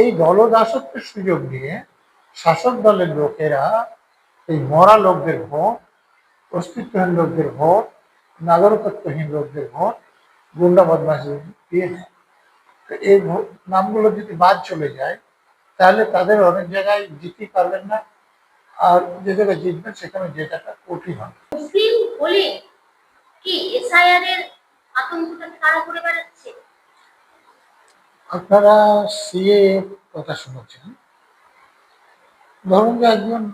এই দলদাসত্বের সুযোগ নিয়ে শাসক দলের লোকেরা এই মরা লোকদের ভোট, অস্তিত্বহীন লোকদের ভোট, নাগরিকত্বহীন লোকদের ভোট গুন্ডা বদমাশি দিয়ে দেয় তো এই নামগুলো যদি বাদ চলে যায়, তাহলে তাদের অনেক জায়গায় জিততে পারবেন না। আর যে জায়গায় জিতবেন, সেখানে জেতাটা কঠিন হবে। মুসলিম বলে কি এসআইআর এর আতঙ্কটা করে বেড়াচ্ছে? আপনারা সিএ কথা শুনেছেন। ধরুন যে একজন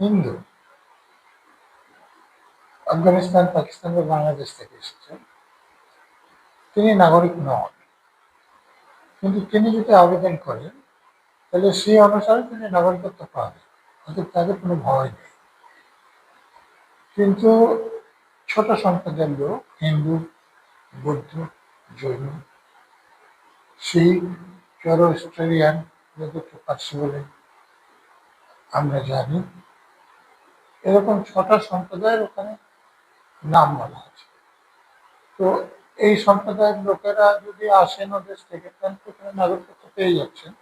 হিন্দু আফগানিস্তান, পাকিস্তান বা বাংলাদেশ থেকে এসেছেন। তিনি নাগরিক নন। কিন্তু তিনি যদি আবেদন করেন, তাহলে সেই অনুসারে তিনি নাগরিকত্ব পাবেন। অর্থাৎ তাদের কোনো ভয় নেই। কিন্তু ছোট সম্প্রদায়ের লোক, হিন্দু, বৌদ্ধ, জৈন শিখ জরোস্ট্রেলিয়ান যাদেরকে পার্সি বলে আমরা জানি। এরকম ছটা সম্প্রদায়ের ওখানে নাম বলা আছে। তো এই সম্প্রদায়ের লোকেরা যদি আসেন ওদের থেকে, তাহলে নাগরিকত্ব পেয়ে যাচ্ছেন।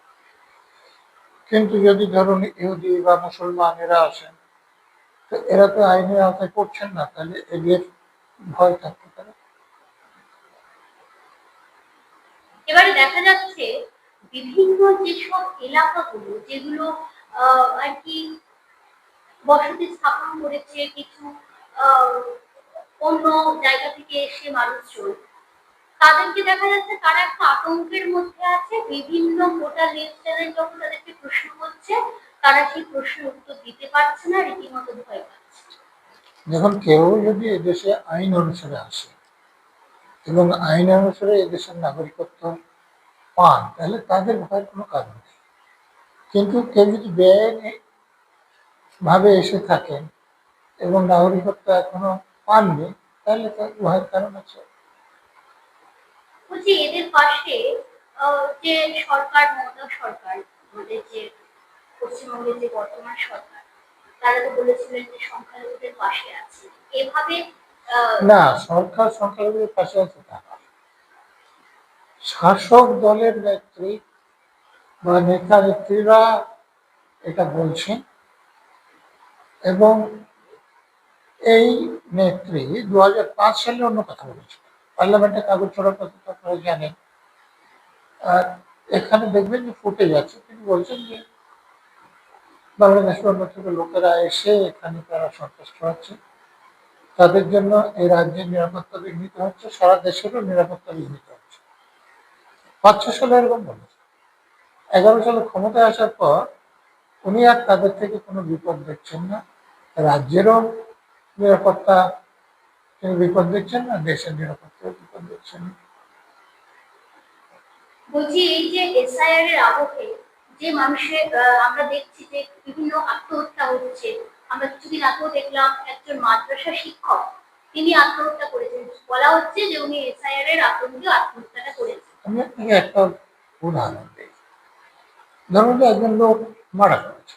কিন্তু যদি ধরুন ইহুদি বা মুসলমান এরা আসেন, তো এরা তো আইনের আওতায় পড়ছেন না, তাহলে এদের ভয় থাকতে পারে এবারে দেখা যাচ্ছে বিভিন্ন যেসব এলাকাগুলো যেগুলো আর কি বসতি স্থাপন করেছে, কিছু অন্য জায়গা থেকে এসে মানুষজন, তাদেরকে দেখা যাচ্ছে তারা একটা আতঙ্কের মধ্যে আছে। বিভিন্ন গোটা নিউজ চ্যানেল যখন তাদেরকে প্রশ্ন করছে, তারা সেই প্রশ্নের উত্তর দিতে পারছে না, রীতিমতো ভয় পাচ্ছে। যখন কেউ যদি এদেশে আইন অনুসারে আসে এবং আইন অনুসারে এদেশের নাগরিকত্ব পান, তাহলে তাদের ভয়ের কোনো কারণ নেই। কিন্তু কেউ যদি বেআইনি ভাবে এসে থাকেন এবং নাগরিকত্ব এখনও পাননি, তাহলে তার ভয়ের কারণ আছে। বলছি, এদের পাশে যে সরকার, মমতা সরকার, আমাদের যে পশ্চিমবঙ্গের যে বর্তমান সরকার, তারা তো বলেছিলেন যে সংখ্যালঘুদের পাশে আছে। এভাবে না, সরকার সংখ্যালঘুদের পাশে আছে তা। শাসক দলের নেত্রী বা নেতা নেত্রীরা এটা বলছেন এবং এই নেত্রী দুই হাজার পাঁচ সালে অন্য কথা বলেছিল পার্লামেন্টে কাগজ ছড়ার কথা আপনারা জানেন। আর এখানে দেখবেন যে ফুটে যাচ্ছে তিনি বলছেন যে বাংলাদেশ থেকে লোকেরা এসে এখানে তারা সন্ত্রাস ছড়াচ্ছে। তাদের জন্য এই রাজ্যের নিরাপত্তা বিঘ্নিত হচ্ছে, সারা দেশেরও নিরাপত্তা বিঘ্নিত হচ্ছে। পাঁচ ছ সালে এরকম বলেছে। এগারো সালে ক্ষমতায় আসার পর উনি আর তাদের থেকে কোনো বিপদ দেখছেন না। রাজ্যেরও নিরাপত্তা তিনি বিপদ দেখছেন না, দেশের নিরাপত্তাও বিপদ দেখছেন না। বলছি, এই যে এসআইআর এর আবহে যে মানুষের আমরা দেখছি যে বিভিন্ন আত্মহত্যা হচ্ছে আমরা কিছুদিন আগেও দেখলাম একজন মাদ্রাসা শিক্ষক। তিনি আত্মহত্যা করেছেন। বলা হচ্ছে যে উনি এসআইআর এর আতঙ্কে আত্মহত্যাটা করেছেন। একটা উদাহরণ ধরুন যে একজন লোক মারা গেছে।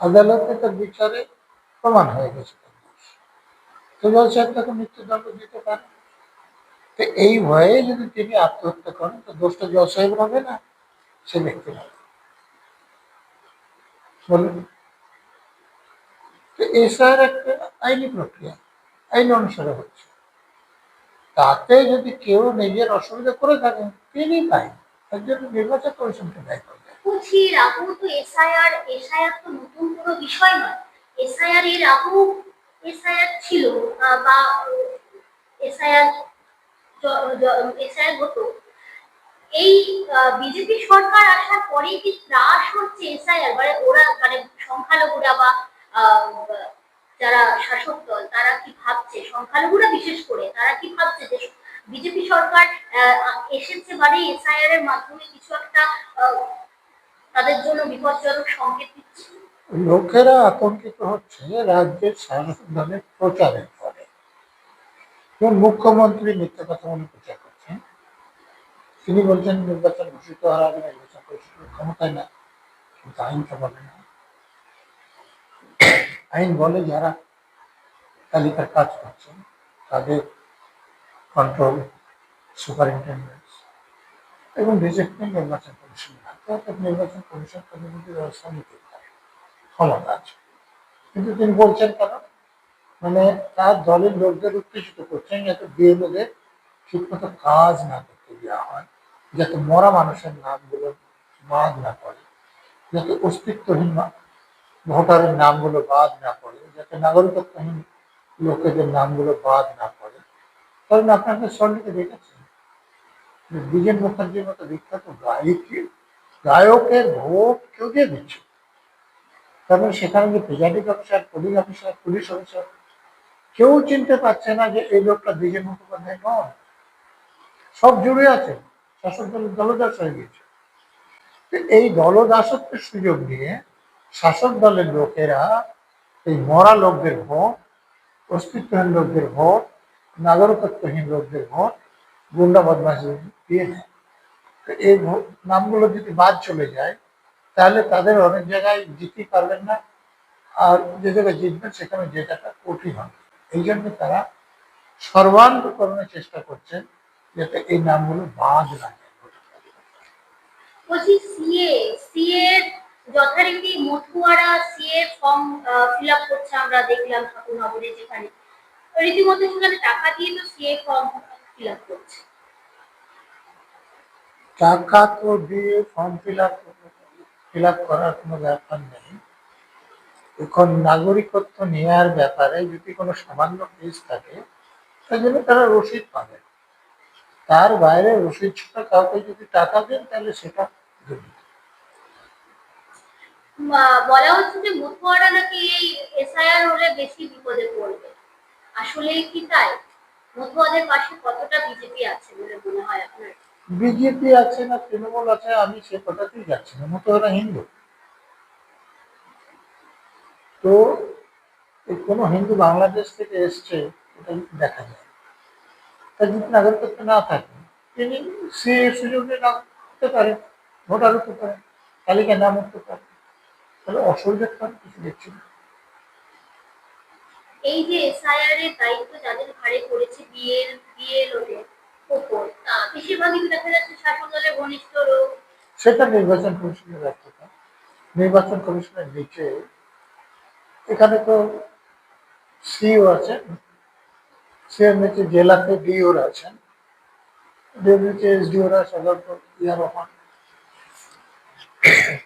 আদালতে তার বিচারে প্রমাণ হয়ে গেছে তো তাকে মৃত্যুদণ্ড দিতে পারে। তো এই ভয়ে যদি তিনি আত্মহত্যা করেন, তো দোষটা জজ সাহেব হবে না? সে ব্যক্তি হবে বলুন। এসআর একটা আইনি প্রক্রিয়া, আইন অনুসারে হচ্ছে। তাতে যদি কেউ নিজের অসুবিধা করে থাকেন, তিনি পাই তার জন্য নির্বাচন কমিশনকে দায়ী করবে বলছি আগেও তো এসআইআর এসআইআর তো নতুন কোনো বিষয় নয়। এসআইআর এর আগেও এসআইআর ছিল বা এসআইআর এসআইআর হতো। এই বিজেপি সরকার আসার পরেই কি ত্রাস হচ্ছে এসআইআর? মানে ওরা মানে সংখ্যালঘুরা বা যারা শাসক দল, তারা কি ভাবছে? সংখ্যালঘুরা বিশেষ করে, তারা কি ভাবছে যে বিজেপি সরকার এসেছে মানে এসআইআর এর মাধ্যমে কিছু একটা তাদের জন্য বিপজ্জনক সংকেত দিচ্ছে? লোকেরা আতঙ্কিত হচ্ছে রাজ্যের শাসক দলের প্রচারের ফলে মুখ্যমন্ত্রী মিথ্যা কথা বলে প্রচার করছেন, তিনি বলছেন নির্বাচন ঘোষিত হওয়ার আগে নির্বাচন ক্ষমতায় না আইন তো বলে না। আইন বলে যারা তালিকার কাজ করছেন, তাদের কন্ট্রোল সুপারিনটেন্ডেন্ট এবং ডিসিপ্লিন নির্বাচন কমিশন। নির্বাচন কমিশন প্রতিনিধি ব্যবস্থা নিতে পারে, ক্ষমতা আছে। কিন্তু তিনি বলছেন কেন? মানে তার দলের লোকদের উত্তেজিত করছেন যাতে বিএলওদের ঠিকমতো কাজ না করতে দেওয়া হয়, যাতে মরা মানুষের নামগুলো বাদ না করে যাতে অস্তিত্বহীন ভোটারের নামগুলো বাদ না পড়ে, যাতে নাগরিকত্বহীন লোকেদের নামগুলো বাদ না পড়ে। কারণ আপনাকে সল্লিকে দেখেছেন, যে বিজেন মুখার্জির মতো বিখ্যাত গায়ককে গায়কের ভোট কেউ দিয়ে দিচ্ছে। কারণ সেখানে যে presiding officer, police officer police officer, কেউ চিনতে পারছে না যে এই লোকটা বিজেন মুখোপাধ্যায় নয়। সব জুড়ে আছে, শাসক দলের দলদাস হয়ে গেছে এই দলদাসত্বের সুযোগ নিয়ে শাসক দলের লোকেরা এই মরা লোকদের ভোট, অস্তিত্বহীন লোকদের ভোট, নাগরিকত্বহীন লোকদের ভোট গুন্ডা বদমাশি দিয়ে নেয়। তো এই নামগুলো যদি বাদ চলে যায়, তাহলে তাদের অনেক জায়গায় জিততে পারবেন না। আর যে জায়গায় জিতবেন, সেখানে জেতাটা কঠিন হবে। এই জন্য তারা সর্বান্তকরণের চেষ্টা করছেন যাতে এই নামগুলো বাদ না সিএ সিএ যথারীতি মথুয়ারা সিএ ফর্ম ফিল আপ করছে আমরা দেখলাম ঠাকুরনগরে যেখানে। রীতিমতো সেখানে টাকা দিয়ে তো সিএ ফর্ম ফিল আপ করছে। টাকা তো দিয়ে form fill up fill up করার কোনো ব্যাপার নেই। এখন নাগরিকত্ব নেওয়ার ব্যাপারে যদি কোনো সামান্য কেস থাকে, তার জন্য তারা রসিদ পাবে। তার বাইরে রসিদ ছাড়া কাউকে যদি টাকা দেন, তাহলে সেটা দুর্নীতি। বলা হচ্ছে যে মথুয়ারা নাকি এই এসআইআর হলে বেশি বিপদে পড়বে। আসলে কি তাই? মথুয়াদের পাশে কতটা বিজেপি আছে বলে মনে হয় আপনার? বিজেপি আছে না তৃণমূল আছে, আমি সে কথাতেই যাচ্ছি না। মতো ওরা হিন্দু। তো কোনো হিন্দু বাংলাদেশ থেকে এসছে, এটা দেখা যায়। তার যদি নাগরিকত্ব না থাকে তিনি সে সুযোগ নিয়ে নাম হতে পারেন ভোটার হতে পারেন তালিকায় নাম উঠতে পারেন। তাহলে অসুবিধার তো আমি কিছু দেখছি না। এই যে এসআইআর এর দায়িত্ব যাদের ঘাড়ে পড়েছে বিএল বিএলওদের ওপর বেশিরভাগই তো দেখা যাচ্ছে শাসক দলের ঘনিষ্ঠ লোক। সেটা নির্বাচন কমিশনের ব্যর্থতা নির্বাচন কমিশনের নিচে। এখানে তো সিও আছেন সিএর নিচে জেলাতে ডিওর আছেন ডিওর নিচে এসডিওরা সাধারণত ইয়ার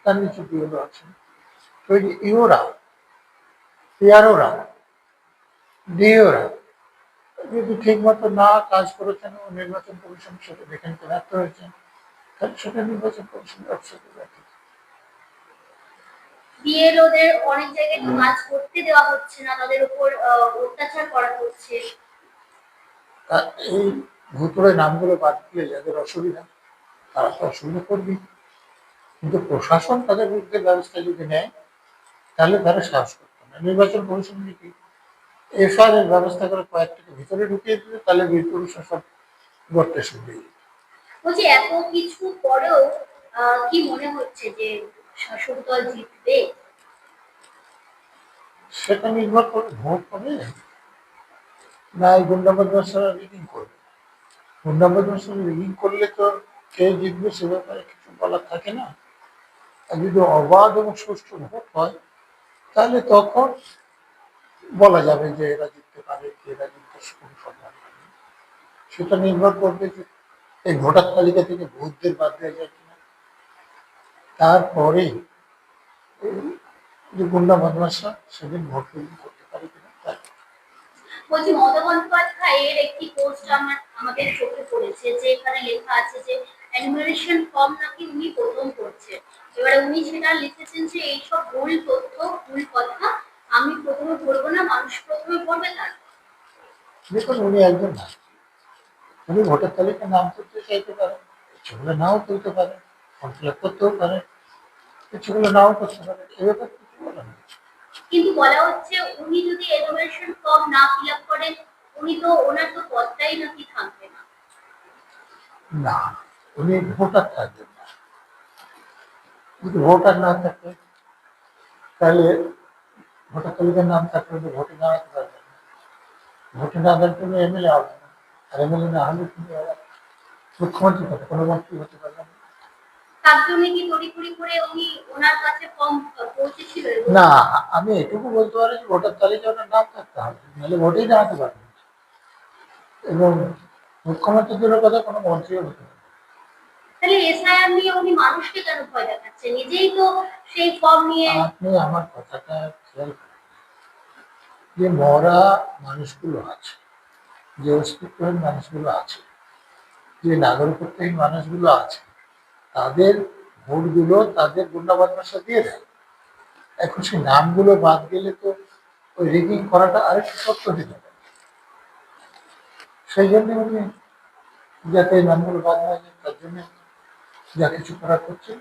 তার নিচে ডিওর আছেন। ইওরা ইয়ারোরা ডিওরা যদি ঠিক মতো না কাজ করেছেন ও নির্বাচন কমিশন সেটা দেখে নিতে ব্যর্থ হয়েছেন তাহলে সেটা নির্বাচন কমিশনের অফিসে ব্যর্থতা বিএলওদের অনেক জায়গায় কাজ করতে দেওয়া হচ্ছে না তাদের উপর অত্যাচার করা হচ্ছে। এই ভুতুরে নামগুলো বাদ দিয়ে যাদের অসুবিধা তারা তো অসুবিধা করবে কিন্তু প্রশাসন তাদের বিরুদ্ধে ব্যবস্থা যদি নেয় তাহলে তারা সাহস করবে না। নির্বাচন কমিশন যদি এফআইআর এর ব্যবস্থা করে কয়েকটাকে ভিতরে ঢুকিয়ে দিলে তাহলে বীর পুরুষরা সব গড়তে শুরু হয়ে যাবে। বলছি এত কিছু পরেও কি মনে হচ্ছে যে শাসক দল জিতবে? সেটা নির্ভর করে ভোট হবে। না এই গুন্ডা বদমাসরা রিগিং করবে। গুন্ডা বদমাসরা রিগিং করলে তো কে জিতবে সে ব্যাপারে কিছু বলার থাকে না। আর যদি অবাধ এবং সুষ্ঠু ভোট হয় তাহলে তখন বলা যাবে যে এরা জিততে পারে এরা জিততে কোনো সম্ভাবনা সেটা নির্ভর করবে যে এই ভোটার তালিকা থেকে ভোটদের বাদ দেওয়া যায় কিনা। তারপরে যে গুন্ডা বদমাসরা সেদিন ভোট করতে পারে কিনা তার বলছি, মমতা বন্দ্যোপাধ্যায়ের একটি পোস্ট আমার, আমাদের চোখে পড়েছে, যে এখানে লেখা আছে যে অ্যানিমারেশন ফর্ম নাকি উনি প্রথম করছেন। এবারে উনি সেটা লিখেছেন যে এইসব ভুল তথ্য ভুল কথা আমি প্রথমে পড়ব না মানুষ প্রথমে পড়বে তার। দেখুন উনি একজন না উনি ভোটার তালিকায় নাম তুলতে চাইতে পারেন ইচ্ছেগুলো নাও তুলতে পারেন ফর্ম ফিল করতেও পারেন ইচ্ছেগুলো নাও করতে পারেন এ ব্যাপারে কিছু বলার নেই। কিন্তু বলা হচ্ছে উনি যদি এনোভেশন ফর্ম না ফিল আপ করেন উনি তো ওনার তো পদটাই নাকি থাকবে না। না উনি ভোটার থাকবেন। যদি ভোটার না থাকে তাহলে ভোটার তালিকার নাম থাকলে তো ভোটে দাঁড়াতে পারবেন না ভোটে না দাঁড়াতে হলে এমএলএ হবে না আর এমএলএ না হলে তুমি মুখ্যমন্ত্রী হবে কোনো মন্ত্রী হতে পারবে না জন্য না আমি এটুকু বলতে পারি যে ভোটার তালিকায় ওনার নাম থাকতে হবে নাহলে ভোটেই দাঁড়াতে পারবেন না। এবং মুখ্যমন্ত্রী দূরের কথা কোনো মন্ত্রীও হতে পারে না। তাহলে নাগরিকত্বহীন মানুষগুলো আছে, তাদের ভোটগুলো তাদের গুন্ডাবাদশা দিয়ে দেয়। এখন সেই নামগুলো বাদ গেলে তো ওই রিগিং করাটা আরেকটু শক্ত হয়ে সেই জন্য উনি যাতে নামগুলো বাদ না যায় তার জন্য যা কিছু করার করছেন।